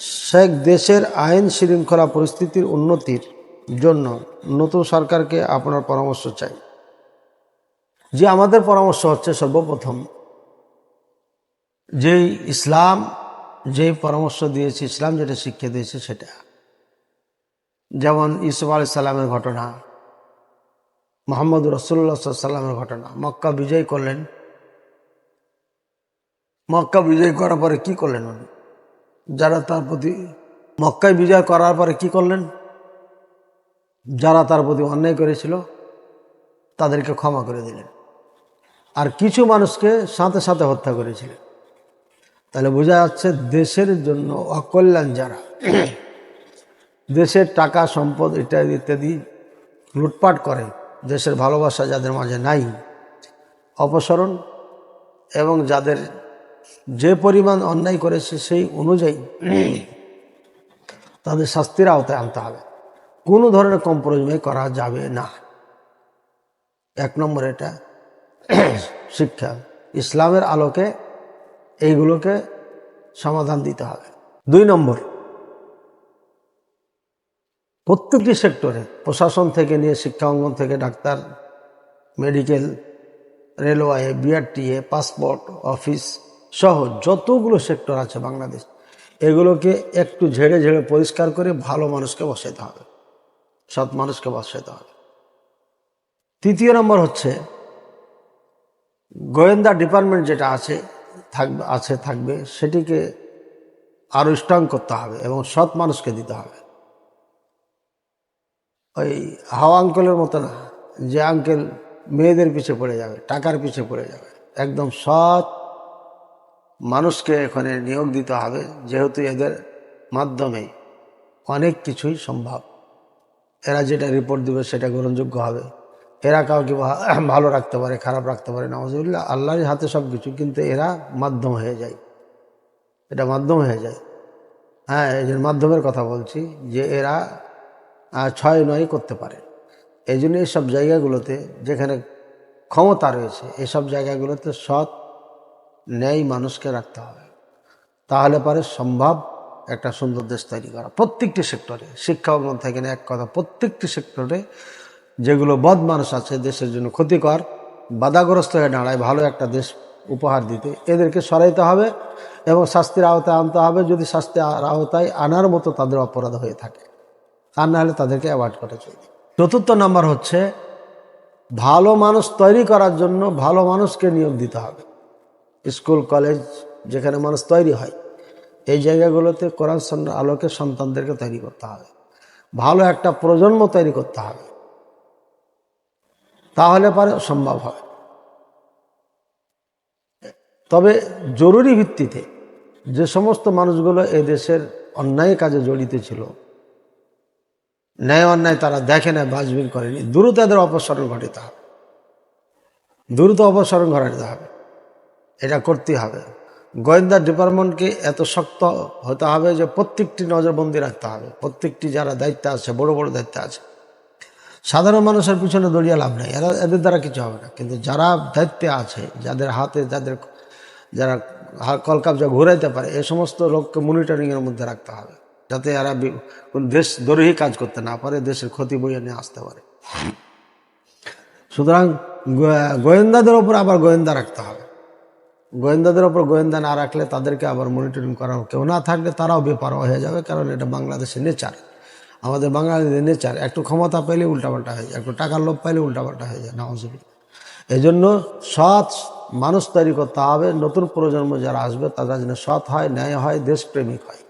শেখ দেশের আইন শৃঙ্খলা পরিস্থিতির উন্নতির জন্য নতুন সরকারকে আপনার পরামর্শ চাই। যে আমাদের পরামর্শ হচ্ছে সর্বপ্রথম, যেই ইসলাম, যেই পরামর্শ দিয়েছে, ইসলাম যেটা শিক্ষা দিয়েছে সেটা। যেমন ইসুফ আলি সাল্লামের ঘটনা মোহাম্মদ রসুল্লাহ সাল্লামের ঘটনা। মক্কা বিজয় করলেন। মক্কা বিজয় করার পরে কি করলেন উনি? যারা তার প্রতি মক্কায় বিজয় করার পরে কি করলেন? যারা তার প্রতি অন্যায় করেছিল, তাদেরকে ক্ষমা করে দিলেন। আর কিছু মানুষকে সাথে সাথে হত্যা করেছিলেন। তাহলে বোঝা যাচ্ছে দেশের জন্য অকল্যাণ যারা, দেশের টাকা, সম্পদ ইত্যাদি ইত্যাদি লুটপাট করে, দেশের ভালোবাসা যাদের মাঝে নাই, অপসরণ এবং যাদের যে পরিমাণ অন্যায় করেছে সেই অনুযায়ী তাদের শাস্তির আওতায় আনতে হবে। কোনো ধরনের কম্প্রোমাইজ করা যাবে না। এক নম্বর এটা শিক্ষা। ইসলামের আলোকে এইগুলোকে সমাধান দিতে হবে। দুই নম্বর, প্রত্যেকটি সেক্টরে প্রশাসন থেকে নিয়ে শিক্ষা অঙ্গন থেকে doctor, medical, railway, BRTA, passport, office সহ যতগুলো সেক্টর আছে বাংলাদেশ, এগুলোকে একটু ঝেড়ে ঝেড়ে পরিষ্কার করে ভালো মানুষকে বসাইতে হবে, সৎ মানুষকে বসাইতে হবে। তৃতীয় নম্বর হচ্ছে, গোয়েন্দা ডিপার্টমেন্ট যেটা আছে, থাকবে আছে, থাকবে, সেটিকে আরও স্ট্রং করতে হবে এবং সৎ মানুষকে দিতে হবে। ওই হাওয়া আঙ্কেলের মতো না যে আঙ্কেল মেয়েদের পিছে পড়ে যাবে, টাকার পিছে পড়ে যাবে, একদম সৎ মানুষকে এখানে নিয়োগ দিতে হবে, যেহেতু এদের মাধ্যমে অনেক কিছুই সম্ভব। এরা যেটা রিপোর্ট দিবে সেটা গ্রহণযোগ্য হবে। এরা কাউকে ভালো রাখতে পারে, খারাপ রাখতে পারে নওয়াজুল্লাহ আল্লাহর হাতে সব কিছু কিন্তু এরা মাধ্যম হয়ে যায়। এটা মাধ্যম হয়ে যায়। হ্যাঁ এই মাধ্যমের কথা বলছি যে এরা ছয় নয় করতে পারে। এই জন্য এইসব জায়গাগুলোতে যেখানে ক্ষমতা রয়েছে, এসব জায়গাগুলোতে সৎ ন্যায় মানুষকে রাখতে হবে। তাহলে পারে সম্ভব একটা সুন্দর দেশ তৈরি করা। প্রত্যেকটি সেক্টরে, শিক্ষা থেকে এক কথা, প্রত্যেকটি সেক্টরে যেগুলো বদ মানুষ আছে দেশের জন্য ক্ষতিকর, বাধাগ্রস্ত হয়ে দাঁড়ায়, ভালো একটা দেশ উপহার দিতে, এদেরকে সরাইতে হবে এবং শাস্তির আওতায় আনতে হবে। যদি শাস্তির আওতায় আনার মতো তাদের অপরাধ হয়ে থাকে আর না হলে তাদেরকে অ্যাভয়েড করা চলবে। চতুর্থ নাম্বার হচ্ছে, ভালো মানুষ তৈরি করার জন্য ভালো মানুষকে নিয়োগ দিতে হবে। স্কুল, কলেজ, যেখানে মানুষ তৈরি হয়, এই জায়গাগুলোতে কোরআন সন্ন্যার আলোকে সন্তানদেরকে তৈরি করতে হবে। ভালো একটা প্রজন্ম তৈরি করতে হবে। তাহলে পারে সম্ভব হবে। তবে জরুরি ভিত্তিতে যে সমস্ত মানুষগুলো এ দেশের অন্যায় কাজে জড়িত ছিল, ন্যায় অন্যায় তারা দেখে না বাজবিন করেনি দ্রুত এদের অপসারণ ঘটাতে হবে। দ্রুত অপসারণ ঘটাতে হবে। এটা করতে হবে। গোয়েন্দা ডিপার্টমেন্টকে এত শক্ত হতে হবে যে প্রত্যেকটি নজরবন্দি রাখতে হবে। প্রত্যেকটি যারা দায়িত্ব আছে, বড় বড় দায়িত্ব আছে। সাধারণ মানুষের পিছনে দড়িয়ে লাভ নেই। এরা, এদের দ্বারা কিছু হবে না। কিন্তু যারা দায়িত্বে আছে, যাদের হাতে, যাদের যারা কলকাবজা ঘুরাইতে পারে, এ সমস্ত লোককে মনিটরিংয়ের মধ্যে রাখতে হবে। যাতে এরা কোন দেশ দ্রোহী কাজ করতে না পারে, দেশের ক্ষতি বইয়ে নিয়ে আসতে পারে। সুতরাং গোয়েন্দাদের ওপর আবার গোয়েন্দা রাখতে হবে। গোয়েন্দাদের ওপর গোয়েন্দা না রাখলে তাদেরকে আবার মনিটরিং করা কেউ না থাকলে তারাও বেপারোয়া হয়ে যাবে, কারণ এটা বাংলাদেশের নেচার আমাদের বাঙালিদের নেচার একটু ক্ষমতা পেলে উল্টাপাল্টা হয়ে যায়, একটু টাকার লোভ পাইলে উল্টাপাল্টা হয়ে যায় নওয়াজ এই জন্য সৎ মানুষ তৈরি করতে হবে, নতুন প্রজন্ম যারা আসবে, তারা যেন সৎ হয়, ন্যায় হয়, দেশপ্রেমিক হয়।